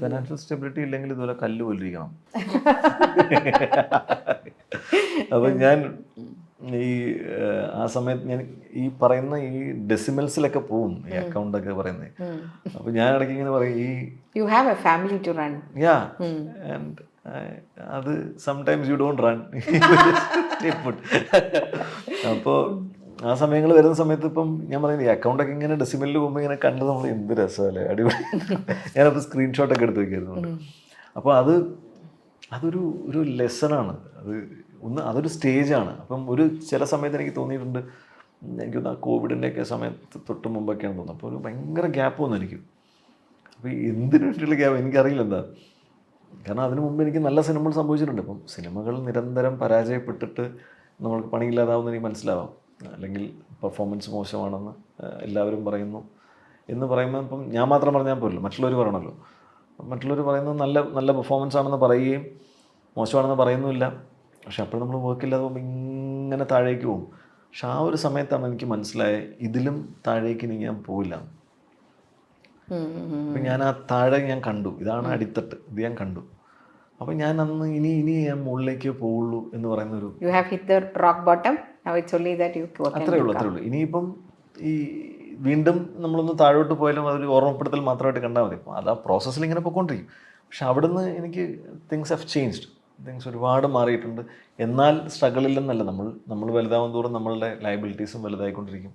Financial stability ഇല്ലെങ്കിൽ ഇതുപോലെ കല്ല് പോലിരിക്കണം. അപ്പൊ ഞാൻ ഈ ആ സമയത്ത് ഞാൻ ഈ പറയുന്ന ഈ ഡെസിമൽസിലൊക്കെ പോവും ഈ അക്കൗണ്ട് ഒക്കെ പറയുന്നത് അപ്പൊ ഞാൻ ഇടയ്ക്ക് ഇങ്ങനെ പറയും ഈ you have a family to run ya and അത് സംടൈംസ് യു ഡോണ്ട് റൺ അപ്പോൾ ആ സമയങ്ങൾ വരുന്ന സമയത്ത് ഇപ്പം ഞാൻ പറയുന്നത് ഈ അക്കൗണ്ടൊക്കെ ഇങ്ങനെ ഡെസിമലിൽ പോകുമ്പോൾ ഇങ്ങനെ കണ്ട് നമ്മൾ എന്ത് രസമല്ലേ? അടിപൊളി. ഞാനപ്പോൾ സ്ക്രീൻഷോട്ടൊക്കെ എടുത്ത് വയ്ക്കായിരുന്നു അപ്പോൾ അത് അതൊരു ഒരു ലെസണാണ് അത് ഒന്ന് അതൊരു സ്റ്റേജാണ് അപ്പം ഒരു ചില സമയത്ത് എനിക്ക് തോന്നിയിട്ടുണ്ട് എനിക്ക് തോന്നുന്നു ആ കോവിഡിന്റെയൊക്കെ സമയത്ത് തൊട്ട് മുമ്പൊക്കെയാണ് തോന്നുന്നത്. അപ്പോൾ ഒരു ഭയങ്കര ഗ്യാപ്പ് വന്നു എനിക്ക്. അപ്പോൾ എന്തിനു വേണ്ടിയുള്ള ഗ്യാപ്പ് എനിക്കറിയില്ല എന്താ. കാരണം അതിനു മുമ്പ് എനിക്ക് നല്ല സിനിമകൾ സംഭവിച്ചിട്ടുണ്ട്. അപ്പം സിനിമകൾ നിരന്തരം പരാജയപ്പെട്ടിട്ട് നമ്മൾക്ക് പണിയില്ലാതാവുന്ന എനിക്ക് മനസ്സിലാവാം. അല്ലെങ്കിൽ പെർഫോമൻസ് മോശമാണെന്ന് എല്ലാവരും പറയുന്നു. എന്ന് പറയുമ്പോൾ ഇപ്പം ഞാൻ മാത്രം പറഞ്ഞാൽ പോലും മറ്റുള്ളവർ പറയണമല്ലോ. മറ്റുള്ളവർ പറയുന്നത് നല്ല നല്ല പെർഫോമൻസ് ആണെന്ന് പറയുകയും മോശമാണെന്ന് പറയുന്നുമില്ല. പക്ഷെ അപ്പോൾ നമ്മൾ വർക്കില്ലാതെ പോകുമ്പോൾ ഇങ്ങനെ താഴേക്ക് പോകും. പക്ഷെ ആ ഒരു സമയത്താണ് എനിക്ക് മനസ്സിലായത് ഇതിലും താഴേക്ക് ഇനി ഞാൻ പോവില്ല അപ്പം ഞാൻ ആ താഴെ ഞാൻ കണ്ടു. ഇതാണ് അടിത്തട്ട്. ഇത് ഞാൻ കണ്ടു. അപ്പം ഞാൻ അന്ന് ഇനി ഇനി ഞാൻ മുകളിലേക്ക് പോവുള്ളൂ എന്ന് പറയുന്ന ഒരു you have hit the rock bottom അത്രേ ഉള്ളൂ അത്രേ ഉള്ളൂ. ഇനിയിപ്പം ഈ വീണ്ടും നമ്മളൊന്ന് താഴോട്ട് പോയാലും അതൊരു ഓർമ്മപ്പെടുത്തൽ മാത്രമായിട്ട് കണ്ടാൽ മതി. അപ്പം അത് ആ പ്രോസസ്സിൽ ഇങ്ങനെ പോയിക്കൊണ്ടിരിക്കും. പക്ഷെ അവിടുന്ന് എനിക്ക് തിങ്സ് ഹവ് ചേഞ്ച്ഡ് തിങ്സ് ഒരുപാട് മാറിയിട്ടുണ്ട്. എന്നാൽ സ്ട്രഗിൾ ഇല്ലെന്നല്ല നമ്മൾ നമ്മൾ വലുതാവും തോറും നമ്മളുടെ ലയബിലിറ്റീസും വലുതായിക്കൊണ്ടിരിക്കും.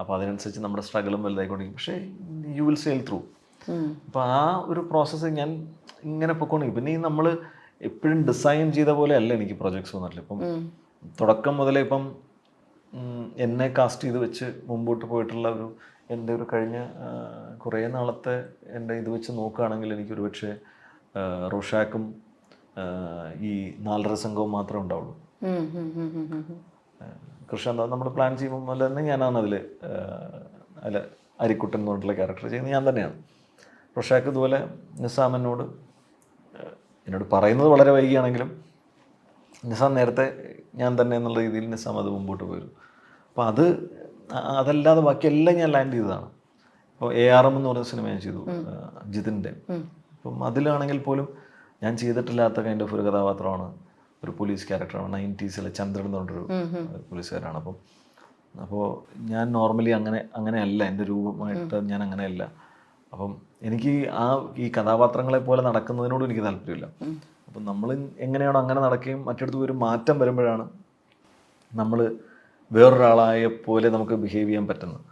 അപ്പോൾ അതിനനുസരിച്ച് നമ്മുടെ സ്ട്രഗിളും വലുതായിക്കൊണ്ടിരിക്കും. പക്ഷേ യു വിൽ സെയിൽ ത്രൂ അപ്പോൾ ആ ഒരു പ്രോസസ്സ് ഞാൻ ഇങ്ങനെ പൊക്കോണ്ടിരിക്കും പിന്നെ ഈ നമ്മൾ എപ്പോഴും ഡിസൈൻ ചെയ്ത പോലെ അല്ല എനിക്ക് പ്രൊജക്ട്സ് വന്നിട്ടില്ല ഇപ്പം തുടക്കം മുതലേ ഇപ്പം എന്നെ കാസ്റ്റ് ചെയ്ത് വെച്ച് മുമ്പോട്ട് പോയിട്ടുള്ള ഒരു എന്റെ ഒരു കഴിഞ്ഞ കുറേ നാളത്തെ എന്റെ ഇത് വെച്ച് നോക്കുകയാണെങ്കിൽ എനിക്ക് ഒരു പക്ഷേ റോഷാക്കും ഈ നാലര സംഘവും മാത്രമേ ഉണ്ടാവുള്ളൂ. കൃഷ്ണ നമ്മൾ പ്ലാൻ ചെയ്യുമ്പോൾ അല്ല തന്നെ ഞാനാണ് അതിൽ അല്ല അരിക്കുട്ടൻ എന്ന് പറഞ്ഞിട്ടുള്ള ക്യാരക്ടർ ചെയ്യുന്നത്. ഞാൻ തന്നെയാണ്. റൊഷാക്ക് ഇതുപോലെ നിസാമിനോട് എന്നോട് പറയുന്നത് വളരെ വൈകിയാണെങ്കിലും നിസാം നേരത്തെ ഞാൻ തന്നെ എന്നുള്ള രീതിയിൽ നിസാം അത് മുമ്പോട്ട് പോയിരുന്നു. അപ്പോൾ അത് അതല്ലാതെ ബാക്കിയെല്ലാം ഞാൻ ലാൻഡ് ചെയ്തതാണ്. ഇപ്പോൾ എ ആർ എം എന്ന് പറഞ്ഞ സിനിമ ഞാൻ ചെയ്തു ജിതിന്റെ. അപ്പം അതിലാണെങ്കിൽ പോലും ഞാൻ ചെയ്തിട്ടില്ലാത്ത കൈൻഡ് ഓഫ് ഒരു കഥാപാത്രമാണ് ഒരു പോലീസ് ക്യാരക്ടറാണ് നയന്റീസിലെ ചന്ദ്രൻ എന്ന് പറഞ്ഞൊരു പോലീസുകാരാണ് അപ്പം അപ്പോൾ ഞാൻ നോർമലി അങ്ങനെ അങ്ങനെയല്ല. എന്റെ രൂപമായിട്ട് ഞാൻ അങ്ങനെയല്ല. അപ്പം എനിക്ക് ആ ഈ കഥാപാത്രങ്ങളെ പോലെ നടക്കുന്നതിനോടും എനിക്ക് താല്പര്യമില്ല. അപ്പം നമ്മൾ എങ്ങനെയാണോ അങ്ങനെ നടക്കുകയും മറ്റിടത്ത് ഒരു മാറ്റം വരുമ്പോഴാണ് നമ്മൾ വേറൊരാളായ പോലെ നമുക്ക് ബിഹേവ് ചെയ്യാൻ പറ്റുന്നത്.